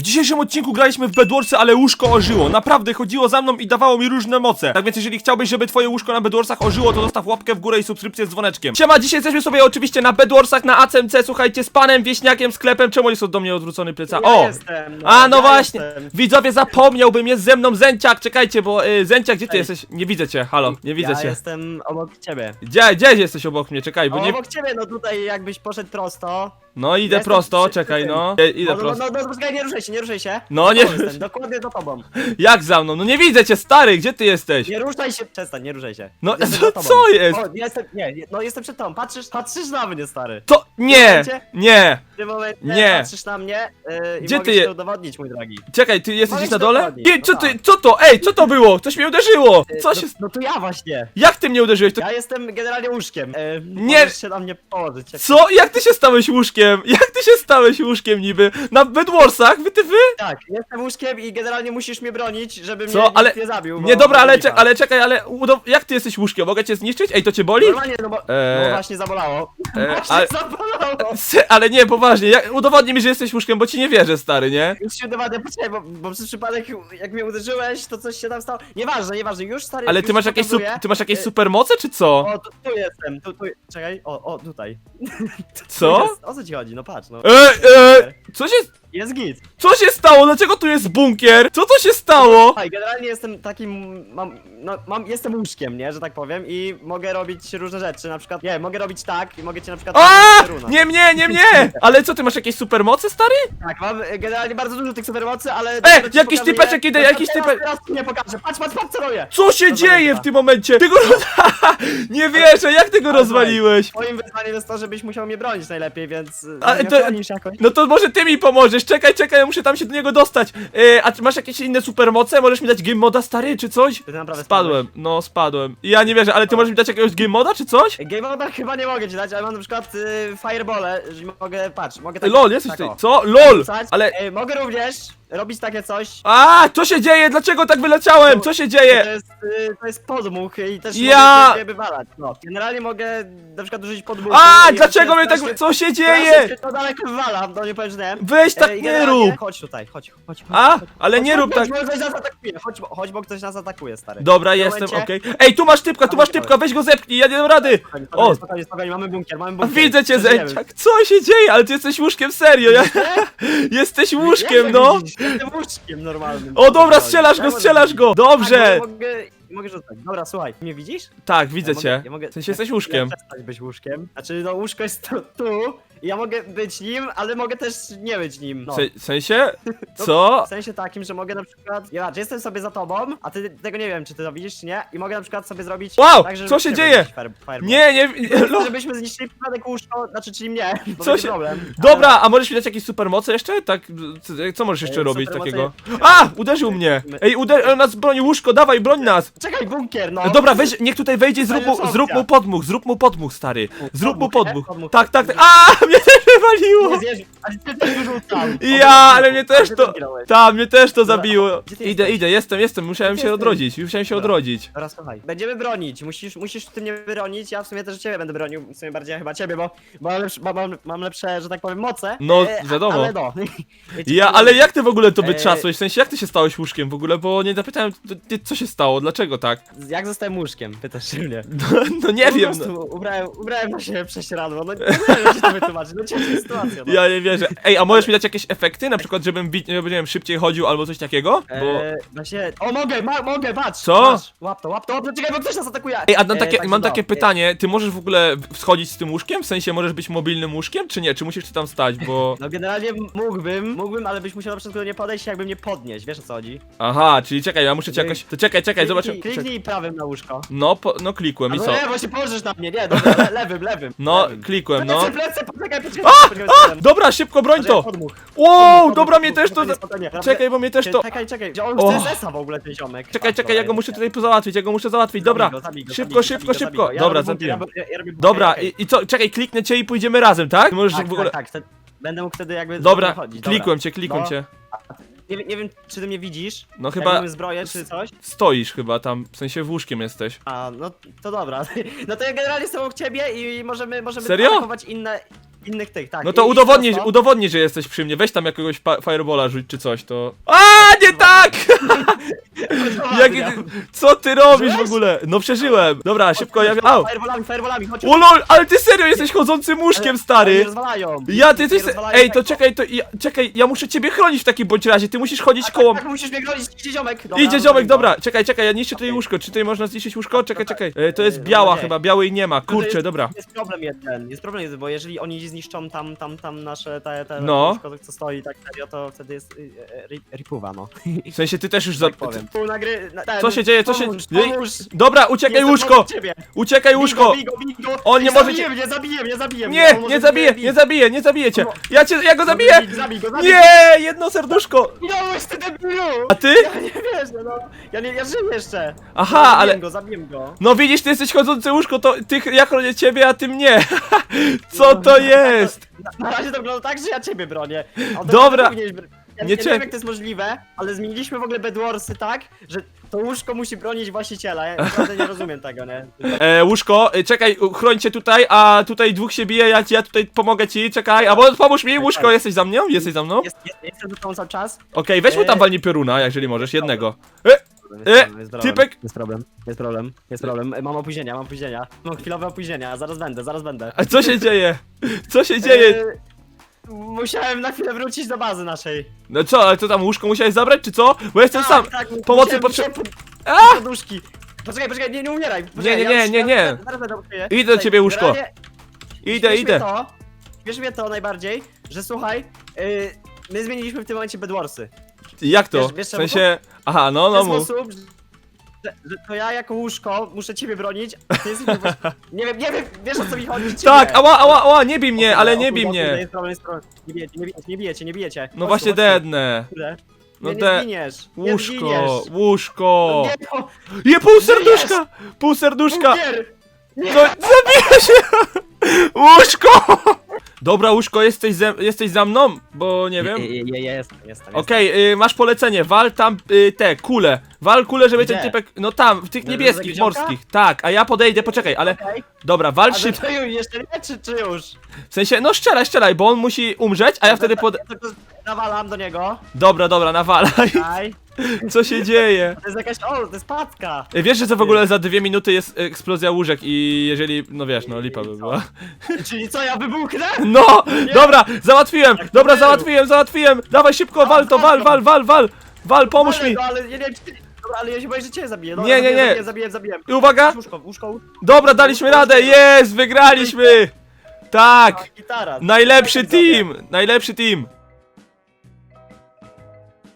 W dzisiejszym odcinku graliśmy w Bedwarsy, ale łóżko ożyło. Naprawdę chodziło za mną i dawało mi różne moce. Tak więc jeżeli chciałbyś, żeby twoje łóżko na Bedwarsach ożyło, to zostaw łapkę w górę i subskrypcję z dzwoneczkiem. Siema, dzisiaj jesteśmy sobie oczywiście na Bedwarsach, na ACMC, słuchajcie, z panem Wieśniakiem, sklepem. Czemu jest do mnie odwrócony plecak? Ja O! jestem, no, A, no ja właśnie! jestem. Widzowie, zapomniałbym, jest ze mną Zęciak, czekajcie, bo y, Zęciak, gdzie ty Cześć. jesteś? Nie widzę cię, halo, nie widzę ja cię. jestem obok ciebie. Gdzie, gdzie jesteś obok mnie? Czekaj, bo O, nie... Obok ciebie, no tutaj jakbyś poszedł prosto. No idę jestem prosto, przy- czekaj, przy no. tym. E, Idę no, prosto. No, no, no, poczekaj, nie ruszaj się, nie ruszaj się. No, nie- Jestem, dokładnie za tobą. Jak za mną? No nie widzę cię, stary, gdzie ty jesteś? Nie ruszaj się, przestań, nie ruszaj się. No, Jestem co- za tobą. co jest? O, jestem, nie, nie, no jestem przed tobą, patrzysz, patrzysz na mnie, stary. To... Nie! Nie! W tym momencie Nie. patrzysz na mnie yy, i Gdzie mogę ty ci je- to udowodnić, mój drogi. Czekaj, ty jesteś gdzieś na dole? Nie, no co tak. ty, co to? Ej, co to było? Coś mnie uderzyło! Yy, Co no, się... no to ja właśnie. Jak ty mnie uderzyłeś? To... Ja jestem generalnie łóżkiem. Yy, Nie. Możesz się na mnie położyć. Co? Jak ty się stałeś łóżkiem? Jak ty się stałeś łóżkiem niby? Na Bedwarsach? Wy ty wy? Tak, jestem łóżkiem i generalnie musisz mnie bronić, żeby Co? mnie Ale- nikt nie zabił. bo Nie, dobra, ale, czek ale czekaj, ale udo- jak ty jesteś łóżkiem? Mogę cię zniszczyć? Ej, to cię boli? Normalnie, no bo, Eee, no właśnie zabolało. e, właśnie ale- zabolało. Se- Ale nie, poważnie, jak, udowodnij mi, że jesteś łóżkiem, bo ci nie wierzę, stary, nie? Już się dowadę, poczekaj, bo, bo przez przypadek jak mnie uderzyłeś, to coś się tam stało. Nieważne, nieważne, już stary, Ale już ty masz jakieś, pokazuję. ty masz jakieś E, supermoce, czy co? O, tu, tu jestem, tu, tu, czekaj, o, o, tutaj. Tu Co? Jest. O co ci chodzi, no patrz, no. Ej, ej, co się, Jest git. co się stało? Dlaczego tu jest bunkier? Co to się stało? Słuchaj, generalnie jestem takim, mam, no, mam, jestem łóżkiem, nie, że tak powiem i mogę robić różne rzeczy, na przykład, nie, mogę robić tak i mogę cię na przykład... A! runa. Nie mnie, nie mnie! Ale co, ty masz jakieś supermoce, stary? Tak, mam e, generalnie bardzo dużo tych supermocy, ale... E, dopiero ci jakiś pokazuję- typeczek idę, No jakiś teraz, type- Teraz ci nie pokażę, patrz, patrz, patrz co robię! Co się dzieje w tym momencie? Ty go... nie wierzę, jak ty go rozwaliłeś? Moim wyzwaniem jest to, żebyś musiał mnie bronić najlepiej, więc... e, Ale mnie to- chronisz jakoś. No to może ty mi pomożesz, czekaj, czekaj, ja muszę tam się do niego dostać. E, a ty masz jakieś inne supermoce? Możesz mi dać game moda, stary, czy coś? Ty naprawdę Spadłem, no spadłem. Ja nie wierzę, ale ty możesz mi dać jakiegoś game moda, czy coś? Game moda chyba nie mogę ci dać, ale mam na przykład y, firebole, że mogę, patrz, mogę tak... LOL, jesteś tak, tutaj. Co? LOL! Rzucać. Ale... E, mogę również robić takie coś, A, co się dzieje? Dlaczego tak wyleciałem? Co się To dzieje? jest, y, to jest podmuch i też Ja- mogę ciebie wywalać. No, generalnie mogę na przykład użyć podmuchu. A, i dlaczego mnie tak... strasznie- Co się strasznie dzieje? się To daleko wywalam, no nie powiem, że nie. Weź tak E, i nie generalnie- rób! Chodź tutaj, chodź, chodź. chodź A? Ale nie rób tak. Chodź, bo ktoś nas atakuje, chodź, bo- chodź, bo ktoś nas atakuje, stary. Dobra, jestem, okej. Ej, tu masz typka, tu masz typka, weź go zepchnij, ja nie dam rady! Spokojnie, O. spokojnie, spokojnie, spokojnie, mamy bunkier, mamy bunkier. widzę cię, Przeżyjemy. Zęciak, co się dzieje? Ale ty jesteś łóżkiem, serio, ja... Jesteś łóżkiem, Jak no! widzisz, Jestem łóżkiem normalnym. O dobra, strzelasz go, mogę- strzelasz go! Tak, Dobrze! mogę, mogę, mogę rzucać. Dobra, słuchaj, mnie widzisz? Tak, widzę Ja mogę- cię. ja mogę- W sensie jesteś Ja łóżkiem. przestać być łóżkiem. Znaczy, no łóżko jest tu, tu i ja mogę być nim, ale mogę też nie być nim. No. W sensie? Co? W sensie takim, że mogę na przykład. Ja że jestem sobie za tobą, a ty tego nie wiem, czy ty to widzisz, czy nie. I mogę na przykład sobie zrobić. Wow, tak, że co się nie dzieje? fire-. Nie, nie... No. Żebyśmy zniszczyli przypadek łóżko, znaczy czyli mnie. Bo Co się- problem. Dobra, a możesz mi dać jakieś supermoce jeszcze? Tak, co- możesz jeszcze robić takiego? A! Uderzył mnie! Ej, uder... nas broni łóżko, dawaj, broń nas! Czekaj, bunkier, no. Dobra, weź, niech tutaj wejdzie i zrób mu, zrób mu podmuch, zrób mu podmuch, stary. Zrób mu Podmuch, nie? podmuch. Podmuch. Tak, tak, tak. A, mnie ale ty też wyrzucam. Ja, ale mnie też to... zginąłeś. Ta, mnie też to zabiło. gdzie ty Idę, idę, jestem, jestem, musiałem Gdzie się jesteś? odrodzić, musiałem się Dobra. odrodzić. Teraz słuchaj, będziemy bronić, musisz, musisz ty mnie bronić, ja w sumie też ciebie będę bronił, w sumie bardziej chyba ciebie, bo, bo mam, lepsze, mam, mam lepsze, że tak powiem, moce. No, a- wiadomo. Ale no. Ja, ale jak ty w ogóle to E, wytrzasłeś? W sensie, jak ty się stałeś łóżkiem w ogóle? Bo nie zapytałem, ty- co się stało, dlaczego tak? Jak zostałem łóżkiem, pytasz się mnie. No, no nie po wiem, prostu no. ubrałem, ubrałem na siebie prześcieradło, no nie wiem jak ci to wytłumaczyć, no sytuacja, no. Ja nie wierzę. Ej, a możesz mi dać jakieś efekty? Na przykład, żebym nie wiem, szybciej chodził albo coś takiego? Bo... Eee, właśnie, o mogę, ma, mogę, patrz! Co? Patrz, łap to, łap to, łap to, czekaj, bo ktoś nas atakuje! Ej, a mam Eee, takie, także mam no, takie pytanie, ty możesz w ogóle wschodzić z tym łóżkiem? W sensie, możesz być mobilnym łóżkiem, czy nie? Czy musisz ty tam stać, bo... No generalnie mógłbym, mógłbym, ale byś musiał na przykład do mnie podejść, jakby mnie podnieść, wiesz o co chodzi? Aha, czyli czekaj, ja muszę cię jakoś... To czekaj, czekaj, zobacz... Kliknij, kliknij prawym na łóżko. No, po, no klikłem i Albo co? nie, bo się położysz na mnie, nie, dobra, le, lewym, lewym. No, lewym. klikłem, no. Plecy, plecy, poczekaj, poczekaj, Dobra, szybko broń to! Wow, dobra, mnie też to... Czekaj, bo mnie też to... Czekaj, czekaj, on chce sesa w ogóle ten ziomek. Czekaj, czekaj, ja go muszę tutaj pozałatwić, ja go muszę załatwić, dobra. Szybko, szybko, szybko. Dobra, bunkier, Dobra, i, co, czekaj, kliknę cię i pójdziemy razem, tak? Możesz Tak, w ogóle... tak, tak, Będę mógł wtedy jakby Dobra, klikłem cię, klikłem No. cię. Nie, wiem- nie wiem, czy ty mnie widzisz? No chyba zbroję, czy coś? stoisz chyba tam, w sensie w łóżkiem jesteś. A, no to dobra. No to ja generalnie jestem obok ciebie i możemy, możemy Serio? inne... innych tych, tak. No to I- udowodnij, prosto. udowodnij, że jesteś przy mnie. Weź tam jakiegoś pa- firebola rzuć czy coś, to... A nie tak! Jak, co ty robisz w ogóle? No przeżyłem. Dobra, szybko, ja... Au! Fireballami, fireballami, chodź. O lol, ale ty serio jesteś chodzącym łóżkiem, Oni stary! rozwalają. Ja, ty, ty, rozwalają ej, to tak- czekaj, to ja, czekaj, ja muszę ciebie chronić w takim bądź razie, ty musisz chodzić koło... Tak, musisz mnie gonić, idzie ziomek. Dobra, Idzie ziomek, dobra, czekaj, czekaj, ja niszczę tutaj Okej. łóżko, czy tutaj można zniszczyć łóżko? Czekaj, czekaj, e, to jest Yy, biała chyba, białej nie ma, to kurczę, jest, dobra. Jest problem jeden, jest problem jeden, bo jeżeli oni zniszczą tam, tam, tam nasze, te, te No. łóżko, co stoi tak serio, to wtedy jest y, y, ri- ripuwa, no. W sensie ty też już za... Tak powiem. Pół nagry... na- ten, Co się dzieje, co się... pomóż, Ej, Pomóż, Dobra, uciekaj Jestem łóżko! obok ciebie. Uciekaj łóżko! Bigo, bigo, bigo. On nie może zabiję mnie, zabiję mnie, zabiję mnie. Nie, on może nie mnie zabiję, nie zabiję, nie zabiję cię! No. Ja cię, ja go zabiję! Zabij, zabij go, zabij. Nie, jedno serduszko! Minąłeś ty debilu! A ty? Ja nie wierzę, no. Ja nie, ja żyję jeszcze. Aha, ale- go, zabiłem go. No widzisz, ty jesteś chodzące łóżko, to ty, ja chronię ciebie, a ty mnie! Co No, to no, jest? Na, na razie to wygląda tak, że ja ciebie bronię. A Dobra. powinieneś br- Nie nie, wiem jak to jest możliwe, ale zmieniliśmy w ogóle Bedwarsy tak, że to łóżko musi bronić właściciela. Ja naprawdę nie rozumiem tego, nie? E, łóżko, e, czekaj, u- chroń cię tutaj, a tutaj dwóch się bije, ja, ci- ja tutaj pomogę ci, czekaj, albo pomóż mi, łóżko, jesteś za mną? Jesteś za mną? Jest, jest, jestem za tą cały czas. Okej, weź mu tam E, walnij pioruna, jeżeli możesz, jednego. E, Jest E, problem, jest problem, typek- Jest problem, jest problem, jest problem. E, Mam opóźnienia, mam opóźnienia. Mam chwilowe opóźnienia, zaraz będę, zaraz będę. a co się dzieje? Co się dzieje? E, Musiałem na chwilę wrócić do bazy naszej. No co, ale to tam łóżko musiałeś zabrać, czy co? Bo jestem sam. tak, Pomocy musiałem- potrze- musiałem A! pod- Poduszki. Poczekaj, poczekaj, nie, nie umieraj. Poczekaj, nie, ja nie, już- nie, ja- nie. zaraz- będę. Idę do Tutaj, ciebie, łóżko. generalnie Idę, śmieszy idę. Mnie to, śmieszy mnie to najbardziej, że słuchaj, yy, my zmieniliśmy w tym momencie Bedwarsy. Jak to? Wiesz- wiesz W czemu? sensie. Aha, no, W no ten mów. sposób, że, to ja jako łóżko muszę ciebie bronić, a ty jesteś... nie wiem, nie wiem, wiesz o co mi chodzi? Tak, ała, ała, ała, nie bij mnie, ale nie bij mnie. Nie bijecie, nie bijecie, nie bijecie, nie bijecie. No Chodź właśnie tu, chodź tu. dednę. Kurde. No nie, de- nie zginiesz, nie Łóżko, zginiesz. łóżko. No nie, to... Je pół serduszka! Pół serduszka! Bunkier! No, zabija się! Łóżko! Dobra, łóżko, jesteś, ze, jesteś za mną? Bo nie wiem. Nie, nie, nie, jestem, jestem. Okej, y, masz polecenie, wal tam y, te kule. Wal kule, żeby ten Gdzie? typek. No tam, w tych Do- do niebieskich, tego ziomka? morskich. Tak, a ja podejdę, poczekaj, ale. Okej. Dobra, wal A szybko. to już jeszcze nie, czy, czy już? W sensie, no strzelaj, strzelaj, bo on musi umrzeć, a ja wtedy pod. Tylko nawalam do niego. Dobra, dobra, nawalaj. Aj. Co się dzieje? To jest jakaś, o, to jest patka. Ej, Wiesz, że to w ogóle za dwie minuty jest eksplozja łóżek i jeżeli, no wiesz, no lipa by co? była. Czyli co, ja wybuchnę? No! Dobra, załatwiłem! Jak to Dobra, załatwiłem, załatwiłem! Dawaj szybko, wal to, wal, wal, wal, wal! Wal, pomóż ale, mi! No, ale ja nie wiem, czy... Dobra, ale ja się boję, że cię zabiję. Nie, nie, nie. Zabiję, zabiję, zabiję. I uwaga! Łóżko, łóżko. Dobra, daliśmy radę, jest, wygraliśmy! Tak! Gitara. Najlepszy team! Najlepszy team!